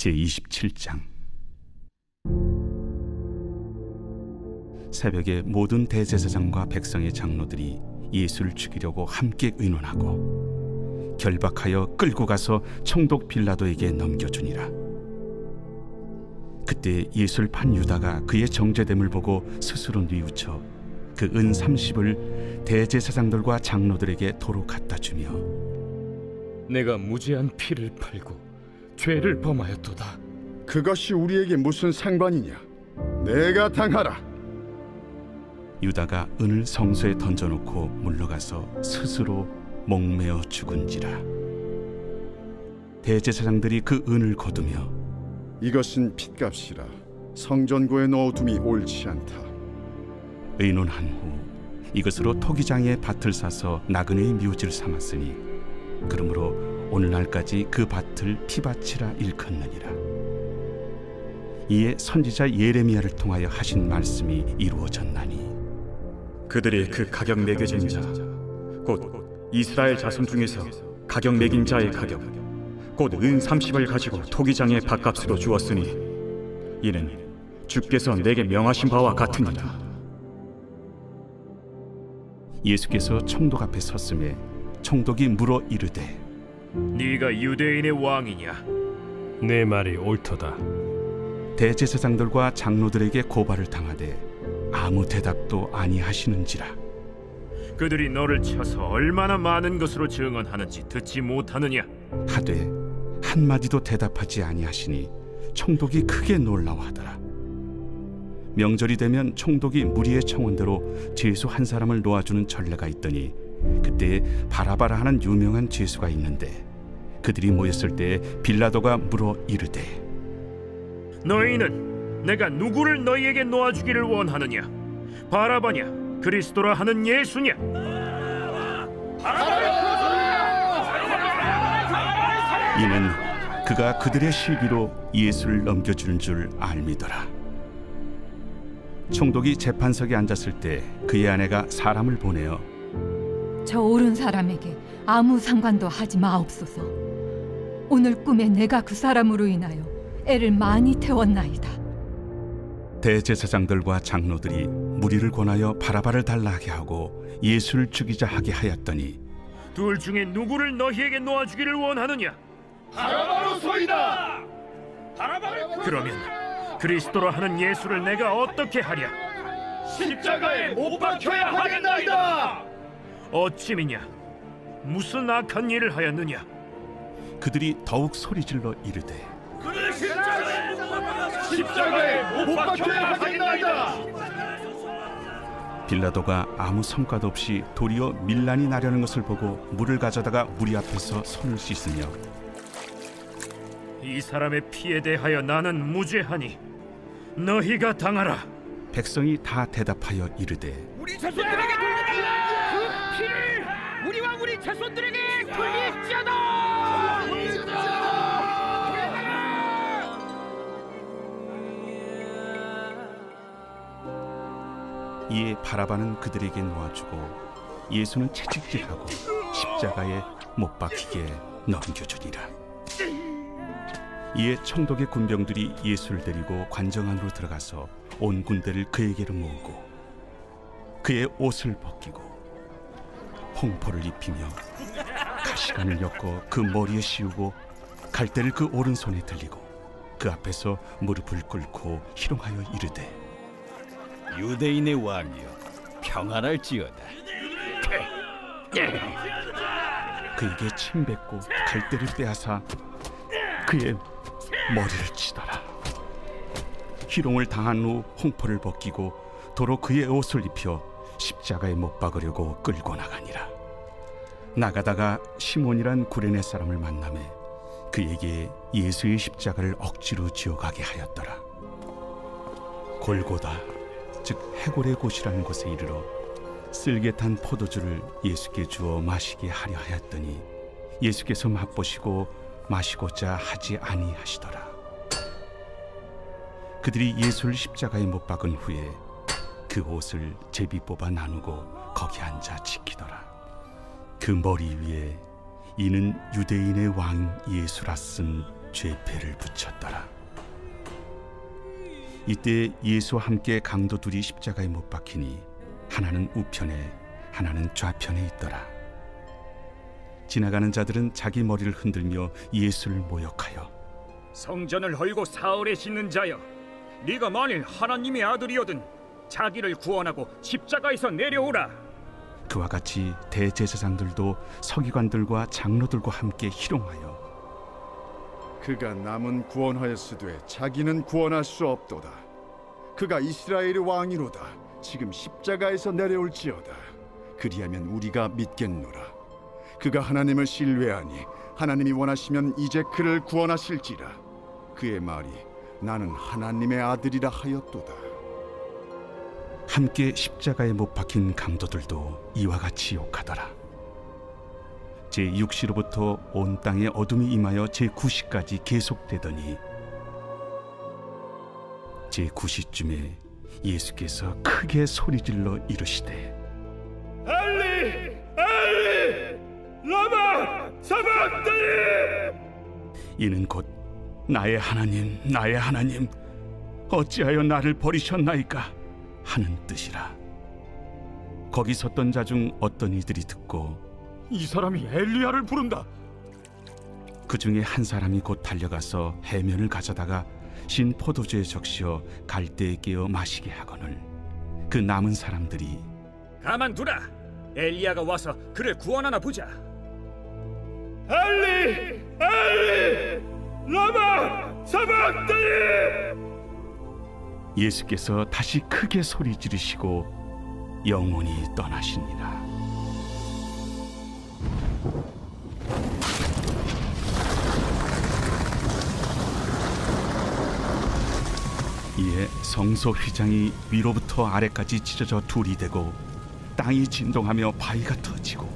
제27장. 새벽에 모든 대제사장과 백성의 장로들이 예수를 죽이려고 함께 의논하고 결박하여 끌고 가서 총독 빌라도에게 넘겨주니라. 그때 예수를 판 유다가 그의 정죄됨을 보고 스스로 뉘우쳐 그 은 30을 대제사장들과 장로들에게 도로 갖다 주며 내가 무죄한 피를 팔고 죄를 범하였도다. 그것이 우리에게 무슨 상관이냐? 내가 당하라. 유다가 은을 성소에 던져놓고 물러가서 스스로 목매어 죽은지라 대제사장들이 그 은을 거두며 이것은 핏값이라 성전고에 넣어둠이 옳지 않다. 의논한 후 이것으로 토기장에 밭을 사서 나그네의 묘지를 삼았으니 그러므로 오늘날까지 그 밭을 피밭이라 일컫느니라 이에 선지자 예레미야를 통하여 하신 말씀이 이루어졌나니 그들이 그 가격 매겨진 자, 곧 이스라엘 자손 중에서 가격 매긴 자의 가격, 곧 은 30을 가지고 토기장의 밥값으로 주었으니 이는 주께서 내게 명하신 바와 같으니라. 예수께서 총독 앞에 섰음에 총독이 물어 이르되 네가 유대인의 왕이냐? 내 말이 옳도다. 대제사장들과 장로들에게 고발을 당하되 아무 대답도 아니하시는지라 그들이 너를 쳐서 얼마나 많은 것으로 증언하는지 듣지 못하느냐? 하되 한 마디도 대답하지 아니하시니 총독이 크게 놀라워하더라 명절이 되면 총독이 무리의 청원대로 죄수 한 사람을 놓아주는 전례가 있더니 그때 바라바라 하는 유명한 죄수가 있는데 그들이 모였을 때 빌라도가 물어 이르되 너희는 내가 누구를 너희에게 놓아주기를 원하느냐? 바라바냐? 그리스도라 하는 예수냐? 이는 그가 그들의 시기로 예수를 넘겨주는 줄 알미더라. 총독이 재판석에 앉았을 때 그의 아내가 사람을 보내어 저 옳은 사람에게 아무 상관도 하지 마옵소서. 오늘 꿈에 내가 그 사람으로 인하여 애를 많이 태웠나이다. 대제사장들과 장로들이 무리를 권하여 바라바를 달라하게 하고 예수를 죽이자 하게 하였더니 둘 중에 누구를 너희에게 놓아 주기를 원하느냐? 그러면 그리스도라 하는 예수를 내가 어떻게 하랴? 십자가에 못 박혀야 하겠나이다. 어찌미냐? 무슨 악한 일을 하였느냐? 그들이 더욱 소리질러 이르되 십자가에 못 박혀야 하겠나이다. 빌라도가 아무 성과도 없이 도리어 밀란이 나려는 것을 보고 물을 가져다가 무리 앞에서 손을 씻으며 이 사람의 피에 대하여 나는 무죄하니 너희가 당하라. 백성이 다 대답하여 이르되 우리 자손들에게 돌려달라 그 피를 우리와 우리 자손들에게 돌릴지어다 이에 바라바는 그들에게 놓아주고 예수는 채찍질하고 십자가에 못 박히게 넘겨주니라. 이에 총독의 군병들이 예수를 데리고 관정 안으로 들어가서 온 군대를 그에게로 모으고 그의 옷을 벗기고 홍포를 입히며 가시관을 엮어 그 머리에 씌우고 갈대를 그 오른손에 들리고 그 앞에서 무릎을 꿇고 희롱하여 이르되 유대인의 왕이여 평안할지어다 그에게 침 뱉고 갈대를 빼앗아 그의 머리를 치더라. 희롱을 당한 후 홍포를 벗기고 도로 그의 옷을 입혀 십자가에 못 박으려고 끌고 나가니라. 나가다가 시몬이란 구레네 사람을 만남에 그에게 예수의 십자가를 억지로 지어가게 하였더라. 골고다 즉 해골의 곳이라는 곳에 이르러 쓸개탄 포도주를 예수께 주어 마시게 하려 하였더니 예수께서 맛보시고 마시고자 하지 아니하시더라. 그들이 예수를 십자가에 못 박은 후에 그 옷을 제비 뽑아 나누고 거기 앉아 지키더라. 그 머리 위에 이는 유대인의 왕 예수라 쓴 죄패를 붙였더라. 이때 예수와 함께 강도 둘이 십자가에 못 박히니 하나는 우편에 하나는 좌편에 있더라. 지나가는 자들은 자기 머리를 흔들며 예수를 모욕하여 성전을 헐고 사흘에 씻는 자여 네가 만일 하나님의 아들이거든 자기를 구원하고 십자가에서 내려오라 그와 같이 대제사장들도 서기관들과 장로들과 함께 희롱하여 그가 남은 구원하였으되 자기는 구원할 수 없도다. 그가 이스라엘의 왕이로다. 지금 십자가에서 내려올지어다. 그리하면 우리가 믿겠노라. 그가 하나님을 신뢰하니 하나님이 원하시면 이제 그를 구원하실지라. 그의 말이 나는 하나님의 아들이라 하였도다. 함께 십자가에 못 박힌 강도들도 이와 같이 욕하더라. 제 6시로부터 온 땅에 어둠이 임하여 제 9시까지 계속되더니 제 9시쯤에 예수께서 크게 소리질러 이르시되 엘리 엘리 라마 사박다니 이는 곧 나의 하나님 나의 하나님 어찌하여 나를 버리셨나이까 하는 뜻이라. 거기 섰던 자 중 어떤 이들이 듣고 이 사람이 엘리야를 부른다. 그 중에 한 사람이 곧 달려가서 해면을 가져다가 신 포도주에 적시어 갈대에 깨어 마시게 하거늘. 그 남은 사람들이 가만두라. 엘리야가 와서 그를 구원하나 보자. 엘리! 엘리! 라마! 사박다니 예수께서 다시 크게 소리 지르시고 영원히 떠나시니라 이에 성소 휘장이 위로부터 아래까지 찢어져 둘이 되고 땅이 진동하며 바위가 터지고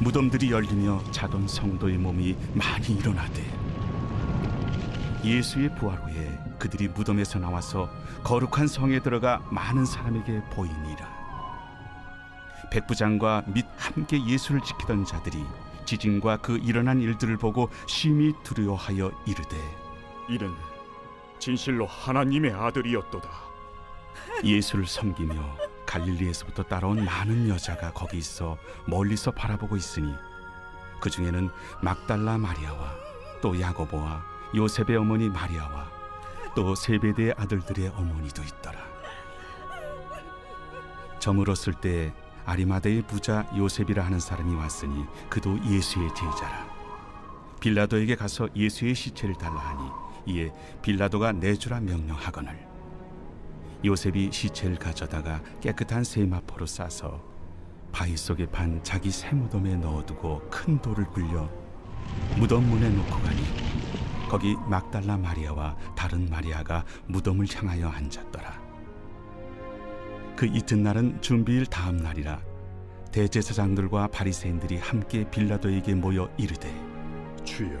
무덤들이 열리며 자던 성도의 몸이 많이 일어나되 예수의 부활 후에 그들이 무덤에서 나와서 거룩한 성에 들어가 많은 사람에게 보이니라. 백부장과 및 함께 예수를 지키던 자들이 지진과 그 일어난 일들을 보고 심히 두려워하여 이르되 이는 진실로 하나님의 아들이었도다. 예수를 섬기며 갈릴리에서부터 따라온 많은 여자가 거기 있어 멀리서 바라보고 있으니 그 중에는 막달라 마리아와 또 야고보와 요셉의 어머니 마리아와 또 세베대의 아들들의 어머니도 있더라. 저물었을 때 아리마대의 부자 요셉이라 하는 사람이 왔으니 그도 예수의 제자라. 빌라도에게 가서 예수의 시체를 달라 하니 이에 빌라도가 내주라 명령하거늘 요셉이 시체를 가져다가 깨끗한 세마포로 싸서 바위 속에 판 자기 새 무덤에 넣어두고 큰 돌을 굴려 무덤 문에 놓고 가니 거기 막달라 마리아와 다른 마리아가 무덤을 향하여 앉았더라. 그 이튿날은 준비일 다음 날이라 대제사장들과 바리새인들이 함께 빌라도에게 모여 이르되 주여,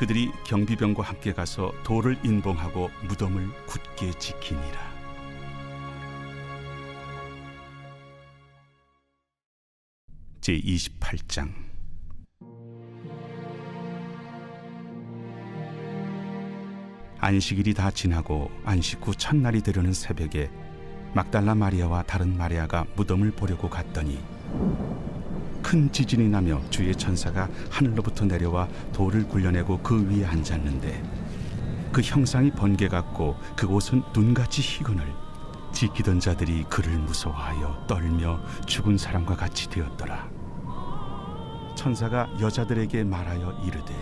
그들이 경비병과 함께 가서 돌을 인봉하고 무덤을 굳게 지키니라. 제 28장 안식일이 다 지나고 안식 후 첫날이 되려는 새벽에 막달라 마리아와 다른 마리아가 무덤을 보려고 갔더니 큰 지진이 나며 주의 천사가 하늘로부터 내려와 돌을 굴려내고 그 위에 앉았는데 그 형상이 번개 같고 그 옷은 눈같이 희거늘 지키던 자들이 그를 무서워하여 떨며 죽은 사람과 같이 되었더라 천사가 여자들에게 말하여 이르되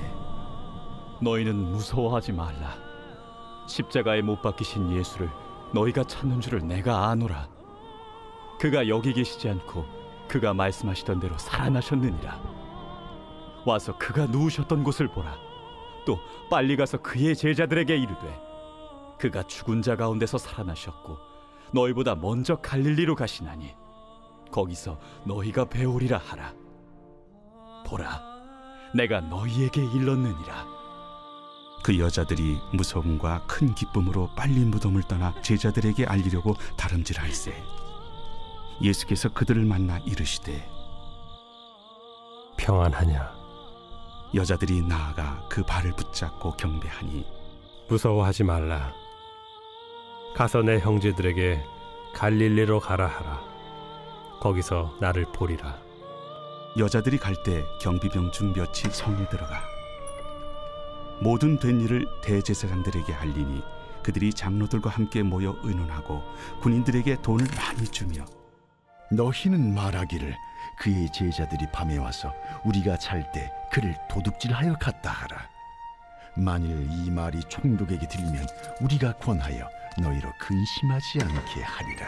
너희는 무서워하지 말라. 십자가에 못 박히신 예수를 너희가 찾는 줄을 내가 아노라. 그가 여기 계시지 않고 그가 말씀하시던 대로 살아나셨느니라. 와서 그가 누우셨던 곳을 보라. 또 빨리 가서 그의 제자들에게 이르되 그가 죽은 자 가운데서 살아나셨고 너희보다 먼저 갈릴리로 가시나니 거기서 너희가 배우리라 하라. 보라, 내가 너희에게 일렀느니라. 그 여자들이 무서움과 큰 기쁨으로 빨리 무덤을 떠나 제자들에게 알리려고 다름질할세 예수께서 그들을 만나 이르시되 평안하냐? 여자들이 나아가 그 발을 붙잡고 경배하니 무서워하지 말라. 가서 내 형제들에게 갈릴리로 가라 하라. 거기서 나를 보리라. 여자들이 갈 때 경비병 중 몇이 성에 들어가 모든 된 일을 대제사장들에게 알리니 그들이 장로들과 함께 모여 의논하고 군인들에게 돈을 많이 주며 너희는 말하기를 그의 제자들이 밤에 와서 우리가 잘 때 그를 도둑질하여 갔다 하라. 만일 이 말이 총독에게 들리면 우리가 권하여 너희로 근심하지 않게 하리라.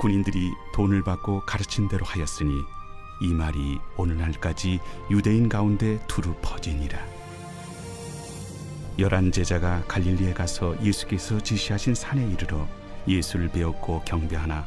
군인들이 돈을 받고 가르친 대로 하였으니 이 말이 오늘날까지 유대인 가운데 두루 퍼지니라. 열한 제자가 갈릴리에 가서 예수께서 지시하신 산에 이르러 예수를 배웠고 경배하나